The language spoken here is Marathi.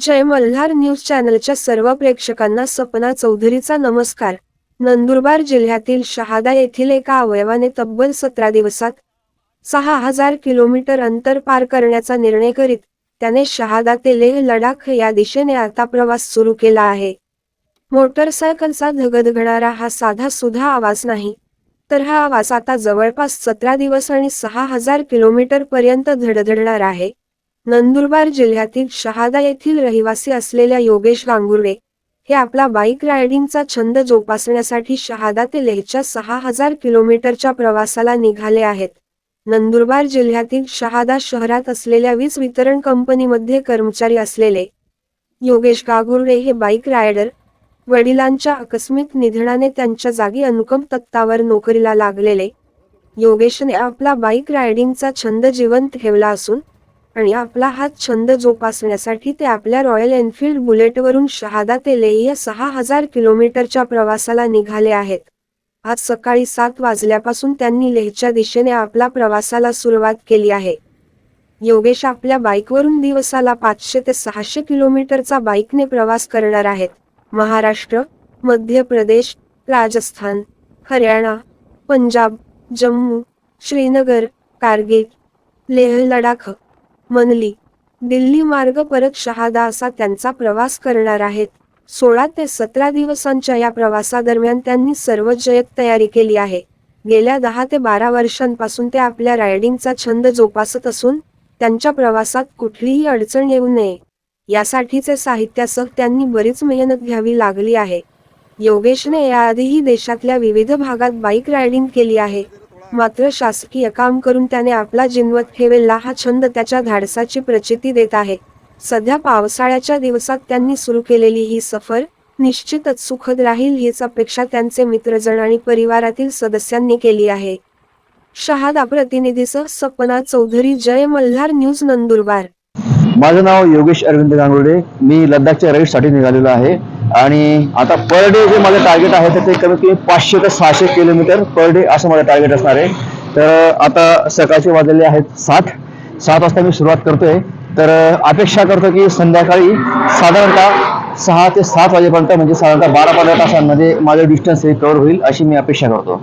जय मल्हार न्यूज चॅनलच्या सर्व प्रेक्षकांना सपना चौधरीचा नमस्कार. नंदुरबार जिल्ह्यातील शहादा येथील एका अवयवाने तब्बल सतरा दिवसात सहा हजार किलोमीटर अंतर पार करण्याचा निर्णय करीत त्याने शहादा ते लेह लडाख या दिशेने आता प्रवास सुरू केला आहे. मोटरसायकलचा धगधगणारा हा साधा सुधा आवाज नाही. तर हा आवाज आता जवळपास सतरा दिवस आणि सहा हजार किलोमीटर पर्यंत धडधडणार आहे. नंदुरबार जिल्ह्यातील शहादा येथील रहिवासी असलेल्या योगेश गांगुर्डे हे आपला बाईक रायडिंगचा छंद जोपासण्यासाठी शहादा ते लेहच्या सहा हजार किलोमीटरच्या प्रवासाला निघाले आहेत. नंदुरबार जिल्ह्यातील शहादा शहरात असलेल्या वीज वितरण कंपनीमध्ये कर्मचारी असलेले योगेश गागुर्डे हे बाईक रायडर वडिलांच्या आकस्मिक निधनाने त्यांच्या जागी अनुकम तत्तावर नोकरीला लागलेले योगेशने आपला बाईक रायडिंगचा छंद जिवंत ठेवला असून आणि आपला हा छंद जोपासण्यासाठी ते आपल्या रॉयल एनफील्ड बुलेटवरून शहादा ते लेह या सहा हजार किलोमीटरच्या प्रवासाला निघाले आहेत. आज सकाळी सात वाजल्यापासून त्यांनी लेहच्या दिशेने आपला प्रवासाला सुरुवात केली आहे. योगेश आपल्या बाईकवरून दिवसाला पाचशे ते सहाशे किलोमीटरचा बाईकने प्रवास करणार आहेत. महाराष्ट्र मध्य प्रदेश राजस्थान हरियाणा पंजाब जम्मू श्रीनगर कारगिल लेह लडाख मनली दिल्ली मार्ग परत शहादा असा त्यांचा प्रवास करणार आहेत. सोळा ते सतरा दिवसांच्या या प्रवासादरम्यान त्यांनी सर्व जयत तयारी केली आहे. गेल्या दहा ते बारा वर्षांपासून ते आपल्या रायडिंगचा छंद जोपासत असून त्यांच्या प्रवासात कुठलीही अडचण येऊ नये. यासाठीचे साहित्यासह त्यांनी बरीच मेहनत घ्यावी लागली आहे. योगेशने याआधीही देशातल्या विविध भागात बाईक रायडिंग केली आहे. मात्र शासकीय काम करून त्याने आपला जिनवत ठेवेला हा छंद त्याच्या धाडसाची प्रचिती देत आहे. सध्या पावसाळ्याच्या दिवसात त्यांनी सुरू केलेली ही सफर निश्चितच सुखद राहील हीच अपेक्षा त्यांचे मित्रजण आणि परिवारातील सदस्यांनी केली आहे. शहादा प्रतिनिधीसह सपना चौधरी जय मल्हार न्यूज नंदुरबार. माझं नाव योगेश अरविंद गांगुर्डे. मी लद्दाखच्या राईडसाठी निघालेलो आहे. आणि आता पर डे जे माझं टार्गेट आहे तर ते कमीत कमी पाचशे ते सहाशे किलोमीटर पर डे असं माझं टार्गेट असणार आहे. तर आता सकाळचे वाजलेले आहेत सात. सात वाजता मी सुरुवात करतोय. तर अपेक्षा करतो की संध्याकाळी साधारणतः सहा ते सात वाजेपर्यंत म्हणजे साधारणतः बारा पंधरा तासांमध्ये माझं डिस्टन्स हे कव्हर होईल अशी मी अपेक्षा करतो.